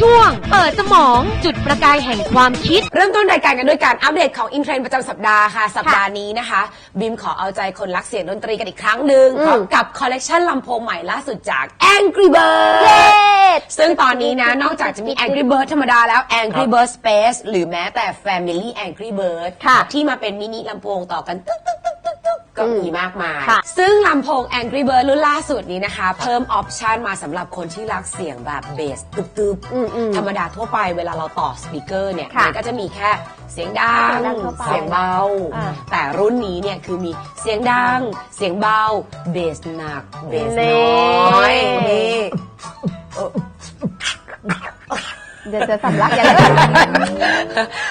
ช่วง เปิดสมองจุดประกายแห่งความคิด เริ่มต้นรายการกันด้วยการอัปเดตของอินเทรนด์ประจำสัปดาห์ค่ะ สัปดาห์นี้นะคะ บิมขอเอาใจคนรักเสียงดนตรีกันอีกครั้งหนึ่งพร้อมกับคอลเลกชันลำโพงใหม่ล่าสุดจาก Angry Bird ซึ่งตอนนี้นะ นอกจากจะมี Angry Bird ธรรมดาแล้ว Angry Bird Space หรือแม้แต่ Family Angry Bird ที่มาเป็นมินิลำโพงต่อกันตึ๊กตึ๊ กตึ๊กตึ๊กตึ๊กก็มีมากมาย ค่ะซึ่งลำโพง Angry Bird รุ่นล่าสุดนี้นะคะ เพิ่มออปชันมาสำหรับคนที่รักเสียงแบบเบสตึบๆธรรมดาทั่วไปเวลาเราต่อสปีกเกอร์เนี่ย ค่ะมันก็จะมีแค่เสียงดัง เสียงดังทั่วไปเสียงเบา อ่าแต่รุ่นนี้เนี่ยคือมีเสียงดัง เสียงเบา เบสหนัก เบสนี่น้อยนี่ เดี๋ยวจะสำลักอย่าเลย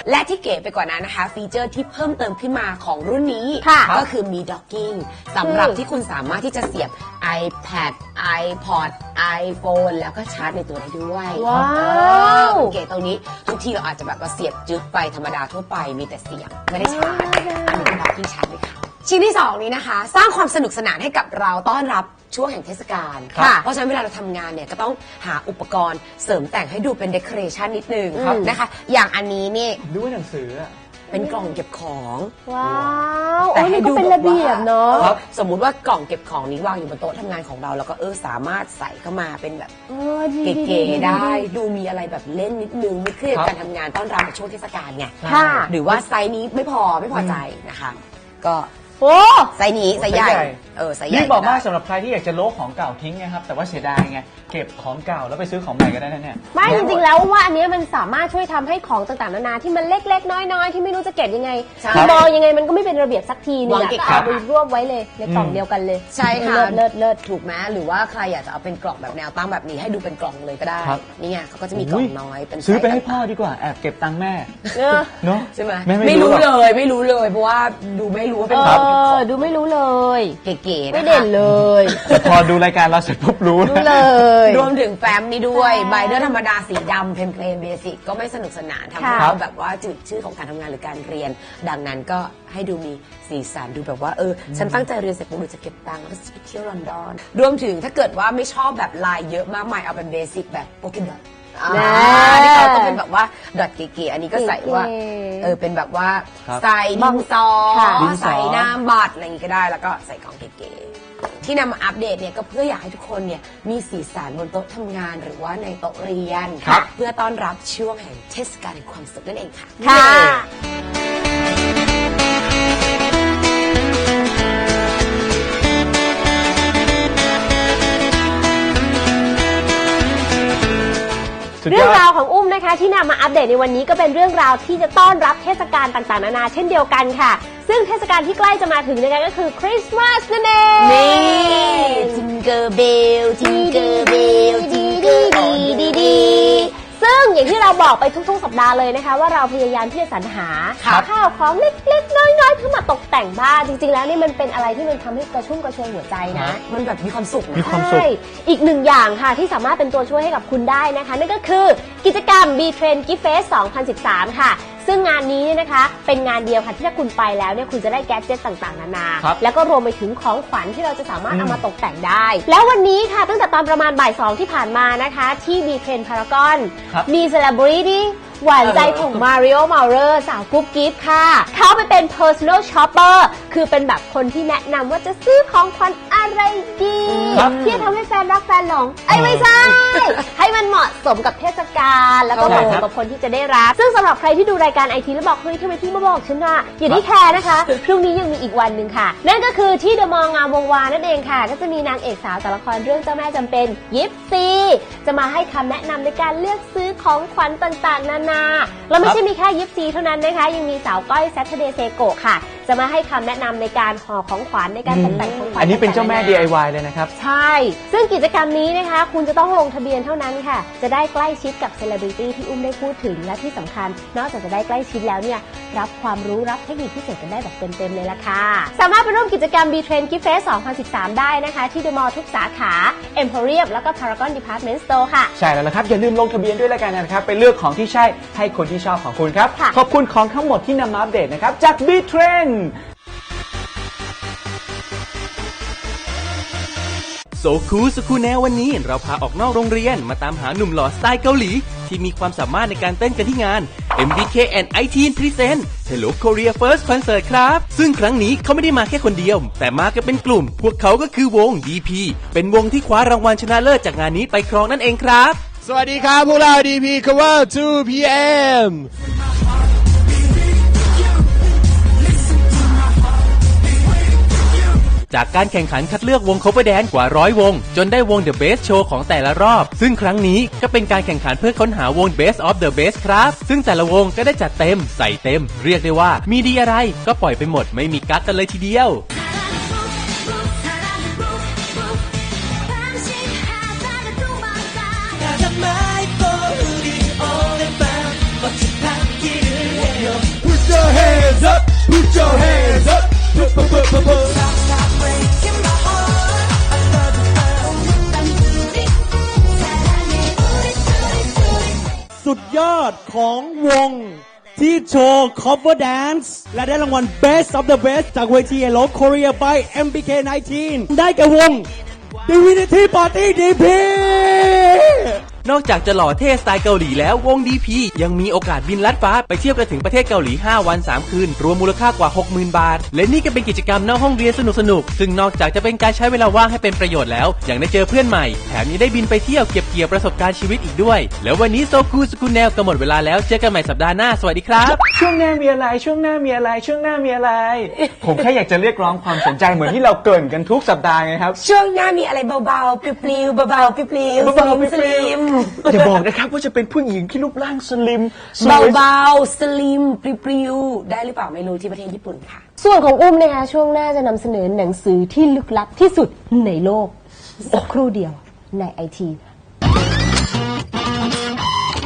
และที่เก๋ไปกว่านั้นนะคะ ฟีเจอร์ที่เพิ่มเติมขึ้นมาของรุ่นนี้ค่ะก็คือมี docking สำหรับที่คุณสามารถที่จะเสียบ iPad iPod iPhone แล้วก็ชาร์จในตัวได้ด้วยว้าว เออเก๋ตรงนี้ทุกทีเราอาจจะแบบว่าเสียบจึ๊กไปธรรมดาทั่วไปมีแต่เสียงไม่ได้ชาร์จอันนี้เป็น docking ชาร์จเลยค่ะ ชิ้นที่ 2 นี้นะคะ สร้างความสนุกสนานให้กับเราต้อนรับ ช่วงแห่งเทศกาลค่ะเพราะฉะนั้นเวลาเราทำงานเนี่ยก็ต้องหาอุปกรณ์เสริมแต่งให้ดูเป็นเด o อเรชันนิดนึงครับ นะคะ อย่างอันนี้นี่ดูหนังสืออะ เป็นกล่องเก็บของ ว้าวโอ้ยมันก็เป็นแบบระเบียบเนาะ ครับสมมุติว่ากล่องเก็บของนี้วางอยู่บนโต๊ะทำงานของเรา แล้วก็เออสามารถใส่เข้ามาเป็นแบบเออดีเก๋ๆได้ดูมีอะไรแบบเล่นนิดนึงไม่เครียดกับการทำงานต้อนรับในช่วงเทศกาลไงค่ะ หรือว่าไซส์นี้ไม่พอไม่พอใจนะคะ ก็ โอ้ ไซส์นี้ไซส์ใหญ่ เออไซส์ใหญ่นี่บอกมากได้สำหรับใครที่อยากจะโละของเก่าทิ้งนะครับ แต่ว่าเสียดายไง เก็บของเก่าแล้วไปซื้อของใหม่ก็ได้นะเนี่ยไม่จริงๆแล้วว่าอันเนี้ยมันสามารถช่วยทำให้ของต่างๆนานาที่มันเล็กๆ น้อยๆ ที่ไม่รู้จะเก็บยังไงใช่คือมองยังไงมันก็ไม่เป็นระเบียบสักทีนึงวางอะเก็บก็เอาไปรวบไว้เลยในกล่องอืมเดียวกันเลยใช่ค่ะ เลิศเลิศเลิศ ถูกไหมหรือว่าใครอยากจะเอาเป็นกล่องแบบแนวตั้งแบบนี้ให้ดูเป็นกล่องเลยก็ได้ ครับ นี่ไงเขาก็จะมีกล่องน้อยเป็นซื้อไปให้ซส์พ่อดีกว่าแอบเก็บตังค์แม่เออเนาะใช่ไหมแม่ไม่ไม่รู้รู้หรอก เลยไม่รู้เลยเพราะว่าดูไม่รู้ว่าเป็นเอของเป็นขอองดูไม่รู้เลย เก๋ๆนะคะไม่เด่นเลย แต่พอดูรายการเราเสร็จปุ๊บรู้รู้นะเลย รวมถึงแฟ้มนี่ด้วยใช่ใบเดอร์ธรรมดาสีดำเพลนเพลนเบสิกก็ไม่สนุกสนานทำให้ค่ะ เราแบบว่าจืดชื่อของการทำงานหรือการเรียน ดังนั้นก็ให้ดูมีสีสันดูแบบว่าเออฉันตั้งใจเรียนเสร็จปุ๊บหนูจะเก็บตังค์แล้วก็จะไปเที่ยวลอนดอนรวมถึงถ้าเกิดว่าไม่ชอบแบบลายเยอะมากมายเอาเป็นเบสิกแบบโปเกมอน อ่าที่เขาก็เป็นแบบว่าดอทเก๋ๆอันนี้ก็ใส่ว่าเก๋ๆเออเป็นแบบว่าครับใส่ดินสอค่ะดินสอ ใส่น้ำบัตรอะไรอย่างงี้ก็ได้ แล้วก็ใส่กล่องเก๋ๆที่นำมาอัปเดตเนี่ยก็เพื่ออยากให้ทุกคนเนี่ยมีสีสันบนโต๊ะทำงานหรือว่าในโต๊ะเรียน ครับ เพื่อต้อนรับช่วงแห่งเทศกาลแห่งความสุขนั่นเองค่ะ ค่ะ ที่นำมาอัปเดตในวันนี้ก็เป็นเรื่องราวที่จะต้อนรับเทศกาลต่างๆ นานาเช่นเดียวกันค่ะ ซึ่งเทศกาลที่ใกล้จะมาถึงนะคะก็คือคริสต์มาสนั่นเองนี่จิงเกอร์เบลจิงเกอร์เบลจิงเกอร์ดีดีดี ซึ่งอย่างที่เราบอกไปทุกๆ สัปดาห์เลยนะคะ ว่าเราพยายามที่จะสรรหาครับข้าวของเล็กๆน้อยๆเพื่อมาตกแต่งบ้านจริง ๆ แล้วนี่มันเป็นอะไรที่มันทำให้กระชุ่มกระชวยหัวใจนะ มันแบบมีความสุขมีนะความสุข ใช่อีกหนึ่งอย่างค่ะที่สามารถเป็นตัวช่วยให้กับคุณได้นะคะ นั่นก็คือกิจกรรม B Trend Gift Fest 2013 ค่ะ ซึ่งงานนี้เนี่ยนะคะ เป็นงานเดียวค่ะที่ถ้าคุณไปแล้วเนี่ยคุณจะได้แกดเจิตต่างๆนานา ครับแล้วก็รวมไปถึงของขวัญที่เราจะสามารถอืม เอามาตกแต่งได้ แล้ววันนี้ค่ะตั้งแต่ตอนประมาณบ่ายสองที่ผ่านมานะคะ ที่ B Trend Paragon ครับ มีเซเลบริตี้ หวานใจของมาริโอมาเรอร์สาวกุ๊บกิ๊บค่ะ เขาไปเป็น personal shopper คือเป็นแบบคนที่แนะนำว่าจะซื้อของขวัญอะไรดี ครับที่จะทำให้แฟนรักแฟนหลงไอ้ยไม่ใช่ ให้มันเหมาะสมกับเทศกาลแล้วก็ใช่เหมาะคสรัมบกับคนที่จะได้รับ ซึ่งสำหรับใครที่ดูรายการไอทีแล้วบอกเฮ้ยทำไมพี่มาบอกฉันอะอย่าได้แคร์นะคะพรุ่งนี้ยังมีอีกวันหนึ่งค่ะ นั่นก็คือที่เดอะมองงามวงวานนั่นเองค่ะ ก็จะมีนางเอกสาวจากละครเรื่องเจ้าแม่จำเป็นยิปซีจะมาให้คำแนะนำในการเลือกซื้อ ของขวัญต่างๆ นานาแล้วไม่ใช่มีแค่ยิปซีเท่านั้นนะคะ ยังมีสาวก้อยแซทเดย์เซโกะค่ะ จะมาให้คำแนะนำในการห่อของขวัญในการตกแต่งของขวัญอันนี้เป็นเจ้าแม่ ต่งๆนน DIY เลยนะครับ ใช่ ซึ่งกิจกรรมนี้นะคะ คุณจะต้องลงทะเบียนเท่านั้นค่ะ จะได้ใกล้ชิดกับเซเลบริตี้ที่อุ้มได้พูดถึง และที่สำคัญ นอกจากจะได้ใกล้ชิดแล้วเนี่ย รับความรู้รับเทคนิคพิเศษกันได้แบบเต็มๆเลยล่ะค่ะ สามารถไปร่วมกิจกรรม B Trend Gift Fest 2013 ได้นะคะ ที่เดอะมอลล์ทุกสาขา Emporium แล้วก็ Paragon Department Store ค่ะ ใช่แล้วละครับ อย่าลืมลงทะเบียนด้วยแล้วกันนะครับ ไปเลือกของที่ใช่ให้คนที่ชอบของคุณครับ ค่ะ ขอบคุณของทั้งหมดที่นำมาอัปเดตนะครับ จาก B Trend โซคูสคูแนววันนี้เราพาออกนอกโรงเรียนมาตามหาหนุ่มหล่อสไตล์เกาหลี ที่มีความสามารถในการเต้นกันที่งาน MBK and IT Present Hello Korea First Concert ครับ ซึ่งครั้งนี้เขาไม่ได้มาแค่คนเดียว แต่มากันเป็นกลุ่ม พวกเขาก็คือวง DP เป็นวงที่คว้ารางวัลชนะเลิศจากงานนี้ไปครองนั่นเองครับ สวัสดีครับ พวกเรา DP Cover 2 PM จากการแข่งขันคัดเลือกวง cover dance กว่าร้อยวง จนได้วง The Best Show ของแต่ละรอบ ซึ่งครั้งนี้ก็เป็นการแข่งขันเพื่อค้นหาวง Best of the Best ครับ ซึ่งแต่ละวงก็ได้จัดเต็มใส่เต็ม เรียกได้ว่ามีดีอะไรก็ปล่อยไปหมดไม่มีกักกันเลยทีเดียว ดยอดของวงที่โชว์ cover dance และได้รางวัล Best of the Best จากเวที Hello Korea by MBK19 ได้แก่วง Divinity Party DP นอกจากจะหล่อเท่สไตล์เกาหลีแล้ววง DP ยังมีโอกาสบินลัดฟ้าไปเที่ยวกันถึงประเทศเกาหลี 5 วัน 3 คืน รวมมูลค่ากว่า 60,000 บาท และนี่ก็เป็นกิจกรรมนอกห้องเรียนสนุกๆซึ่งนอกจากจะเป็นการใช้เวลาว่างให้เป็นประโยชน์แล้ว ยังได้เจอเพื่อนใหม่ แถมยังได้บินไปเที่ยวเก็บเกี่ยวประสบการณ์ชีวิตอีกด้วย แล้ววันนี้โซคูสกุลแนวก็หมดเวลาแล้วเจอกันใหม่สัปดาห์หน้าสวัสดีครับ ช่วงหน้ามีอะไรช่วงหน้ามีอะไรช่วงหน้ามีอะไร ผมแค่อยากจะเรียกร้องความสนใจเหมือนที่เราเกรินกันทุกสัปดาห์ไงครับ ช่วงหน้ามีอะไรเบาๆปลิวๆเบาๆปลิวๆเบาๆสลิมอย่าบอกนะครับว่าจะเป็นผู้หญิงที่รูปร่างสลิมสวย เบาๆ สลิมปลิวๆ ได้หรือเปล่าไม่รู้ที่ประเทศญี่ปุ่นค่ะ ส่วนของอุ้มนะคะช่วงหน้าจะนำเสนอหนังสือที่ลึกลับที่สุดในโลก สักครู่เดียวในไอที